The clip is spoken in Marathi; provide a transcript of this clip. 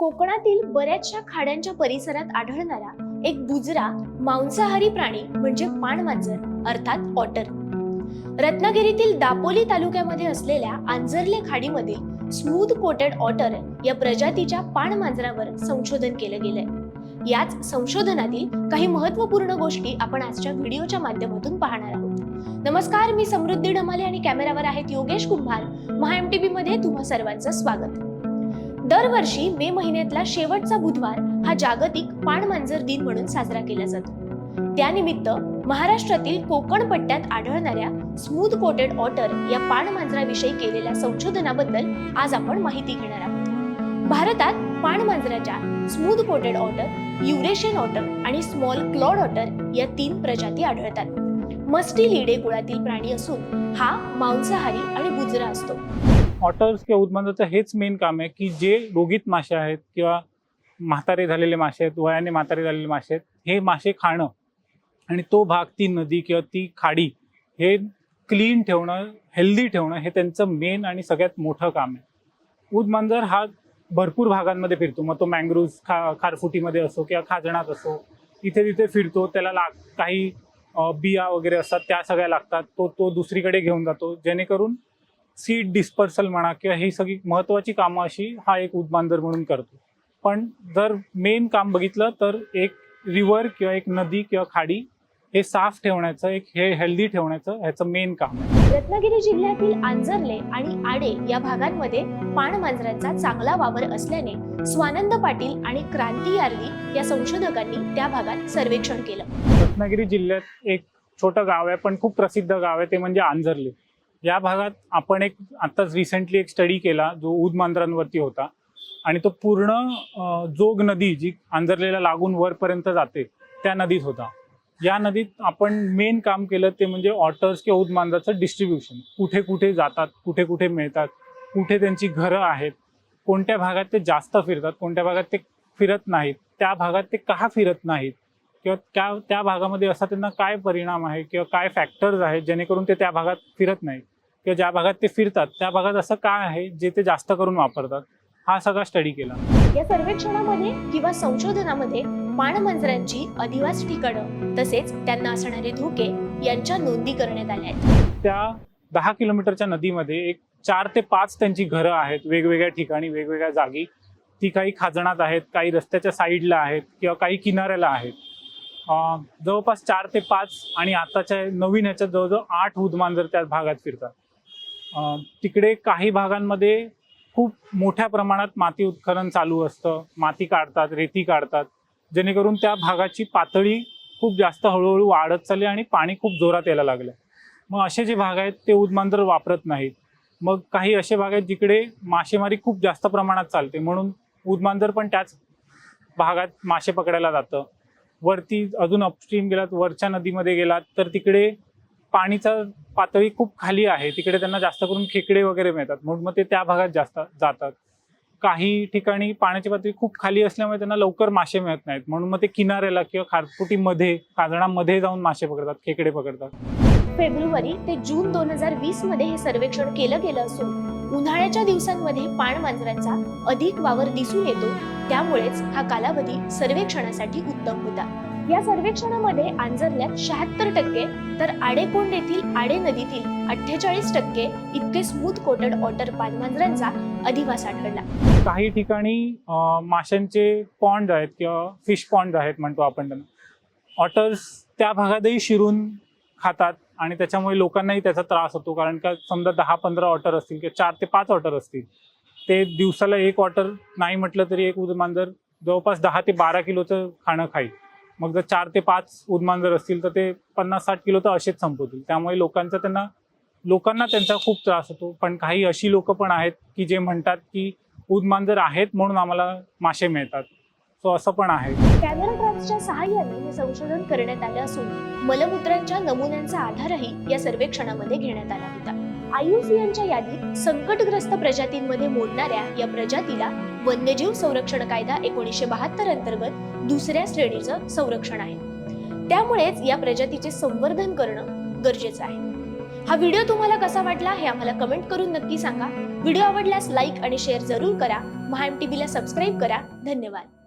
कोकणातील बऱ्याचशा खाड्यांच्या परिसरात आढळणारा एक बुजरा मांसाहारी प्राणी म्हणजे पाणमांजर अर्थात ऑटर. रत्नागिरीतील दापोली तालुक्यामध्ये असलेल्या आंजर्ले खाडीमधील स्मूथ कोटेड ऑटर या प्रजातीच्या पाणमांजरावर संशोधन केलं गेलंय. याच संशोधनातील काही महत्त्वपूर्ण गोष्टी आपण आजच्या व्हिडिओच्या माध्यमातून पाहणार आहोत. नमस्कार मी समृद्धी डमाले आणि कॅमेरावर आहेत योगेश कुंभार. महा एम टी मध्ये तुम्हा सर्वांचं स्वागत. दरवर्षी मे महिन्यातला शेवटचा बुधवार हा जागतिक पाणमांजर दिन म्हणून साजरा केला जातो. त्यानिमित्त महाराष्ट्रातील कोकण पट्ट्यात आढळणाऱ्या स्मूथ कोटेड ऑटर या पाणमांजराविषयी केलेल्या संशोधनाबद्दल आज आपण माहिती घेणार आहोत. भारतात पाणमांजराच्या smooth coated otter Eurasian otter आणि स्मॉल क्लॉड ऑटर या तीन प्रजाती आढळतात. मस्टिलिडे कुळातील प्राणी असून हा मांसाहारी आणि बुजरा असतो. ऑटर्स किंवा उदबंधाचं हेच मेन काम आहे की जे रोगीत मासे आहेत किंवा म्हातारे झालेले मासे आहेत वयाने म्हातारे झालेले मासे आहेत हे मासे खाणं आणि तो भाग ती नदी किंवा ती खाडी हे क्लीन ठेवणं हेल्दी ठेवणं हे त्यांचं मेन आणि सगळ्यात मोठं काम आहे. उदमांजर हा भरपूर भागांमध्ये फिरतो. मग तो मँग्रोव्ज खा खारफुटीमध्ये असो किंवा खाजणात असो इथे तिथे फिरतो. त्याला लाग काही बिया वगैरे असतात त्या सगळ्या लागतात. तो तो दुसरीकडे घेऊन जातो. जेणेकरून सीड डिस्पर्सल म्हणा किंवा ही सगळी महत्त्वाची कामं अशी हा एक उदमांजर म्हणून करतो. पण जर मेन काम बघितलं तर एक रिव्हर किंवा एक नदी किंवा खाडी हे साफ ठेवण्याचं एक हे हेल्दी ठेवण्याचं ह्याचं मेन काम आहे. रत्नागिरी जिल्ह्यातील आंजर्ले आणि आडे या भागांमध्ये पाणमांजरांचा चांगला वावर असल्याने स्वानंद पाटील आणि क्रांती यार्ली या संशोधकांनी त्या भागात सर्वेक्षण केलं. रत्नागिरी जिल्ह्यात एक छोटं गाव आहे पण खूप प्रसिद्ध गाव आहे ते म्हणजे आंजर्ले. या भागात आपण एक आत्ताच रिसेंटली एक स्टडी केला जो उदमांजरांवरती होता. आणि तो पूर्ण जोग नदी जी आंजरलेला लागून वरपर्यंत जाते त्या नदीत होता. या नदीत आपण मेन काम केलं ते म्हणजे ऑटर्स किंवा उदमांजराचं डिस्ट्रीब्युशन कुठे कुठे जातात कुठे कुठे मिळतात कुठे त्यांची घरं आहेत कोणत्या भागात ते जास्त फिरतात कोणत्या भागात ते फिरत नाहीत त्या भागात ते का फिरत नाहीत किंवा त्या त्या भागामध्ये असा त्यांना काय परिणाम आहे किंवा काय फॅक्टर्स आहेत जेणेकरून ते त्या भागात फिरत नाहीत? किंवा ज्या भागात ते फिरतात त्या भागात असं काय आहे जे ते जास्त करून वापरतात? हा सगळा स्टडी केला. या सर्वेक्षणामध्ये किंवा संशोधनामध्ये पाणमांजरांची अधिवास ठिकाणं तसेच त्यांना असणारे धोके यांच्या नोंदी करण्यात आल्या आहेत. त्या दहा किलोमीटरच्या नदीमध्ये एक चार ते पाच त्यांची घरं आहेत वेगवेगळ्या ठिकाणी वेगवेगळ्या जागी. ती काही खाजणात आहेत काही रस्त्याच्या साईडला आहेत किंवा काही किनाऱ्याला आहेत. जवळपास चार ते पाच आणि आताच्या नवीन ह्याच्यात जवळजवळ आठ उदमांजर त्या भागात फिरतात. तिकडे काही भागांमध्ये खूप मोठ्या प्रमाणात माती उत्खनन चालू असतं. माती काढतात रेती काढतात. जेणेकरून त्या भागाची पातळी खूप जास्त हळूहळू वाढत चालली आणि पाणी खूप जोरात यायला लागलं. मग असे जे भाग आहेत ते उदमांजर वापरत नाहीत मग काही असे भाग आहेत जिकडे मासेमारी खूप जास्त प्रमाणात चालते. म्हणून उदमांजर पण त्याच भागात मासे पकडायला जातं वरती अजून अपस्ट्रीम गेलात वरच्या नदीमध्ये गेलात तर तिकडे पाणीचा पातळी खूप खाली आहे. तिकडे त्यांना जास्त करून खेकडे वगैरे मिळतात. म्हणून मग ते त्या भागात जास्त जातात. काही ठिकाणी पाण्याची पातळी खूप खाली असल्यामुळे त्यांना लवकर मासे मिळत नाहीत. म्हणून मग ते किनाऱ्याला किंवा खारफुटीमध्ये काजणामध्ये जाऊन मासे पकडतात खेकडे पकडतात. फेब्रुवारी ते जून दोन हजार वीसमध्ये हे सर्वेक्षण केलं गेलं असून उन्हाळ्याच्या दिवसांमध्ये पाणमांजरांचा अधिक वावर दिसून येतो त्यामुळेच हा कालावधी सर्वेक्षणासाठी उत्तम होता. या सर्वेक्षणामध्ये आंजरल्यात शहात्तर टक्के तर आडेकोंड येथील आडे नदीतील अठ्ठेचाळीस टक्के इतके स्मूथ कोटेड ऑटर पाणमांजरांचा अधिवास आढळला. काही ठिकाणी माशांचे पॉन्ड आहेत किंवा फिश पॉन्ड आहेत म्हणतो आपण त्यांना. ऑटर्स त्या भागातही शिरून खातात. आणि त्याच्यामुळे लोकांनाही त्याचा त्रास होतो. कारण का समजा दहा पंधरा ऑर्डर असतील किंवा चार ते पाच ऑर्डर असतील ते दिवसाला एक ऑर्डर नाही म्हटलं तरी एक उदमांजर जवळपास दहा ते बारा किलोचं खाणं खाईल. मग जर चार ते पाच उदमांजर असतील तर ते पन्नास साठ किलो तर असेच संपवतील. त्यामुळे लोकांचा त्यांना लोकांना त्यांचा खूप त्रास होतो. पण काही अशी लोक पण आहेत की जे म्हणतात की उदमांजर आहेत म्हणून आम्हाला मासे मिळतात. सो असं पण आहे. कॅमेरा ट्रॅप्सच्या सहाय्याने हे संशोधन करण्यात आलं असून मलमूत्रांच्या नमुन्यांचा आधारही या सर्वेक्षणामध्ये घेण्यात आला होता. आयुसीएनच्या यादीत संकटग्रस्त प्रजातींमध्ये मोडणाऱ्या या प्रजातीला वन्यजीव संरक्षण कायदा एकोणीसशे बहात्तर अंतर्गत दुसऱ्या श्रेणीचं संरक्षण आहे. त्यामुळेच या प्रजातीचे संवर्धन करणं गरजेचं आहे. हा व्हिडिओ तुम्हाला कसा वाटला हे आम्हाला कमेंट करून नक्की सांगा. व्हिडिओ आवडल्यास लाईक आणि शेअर जरूर करा. महाएम टीव्हीला सबस्क्राईब करा. धन्यवाद.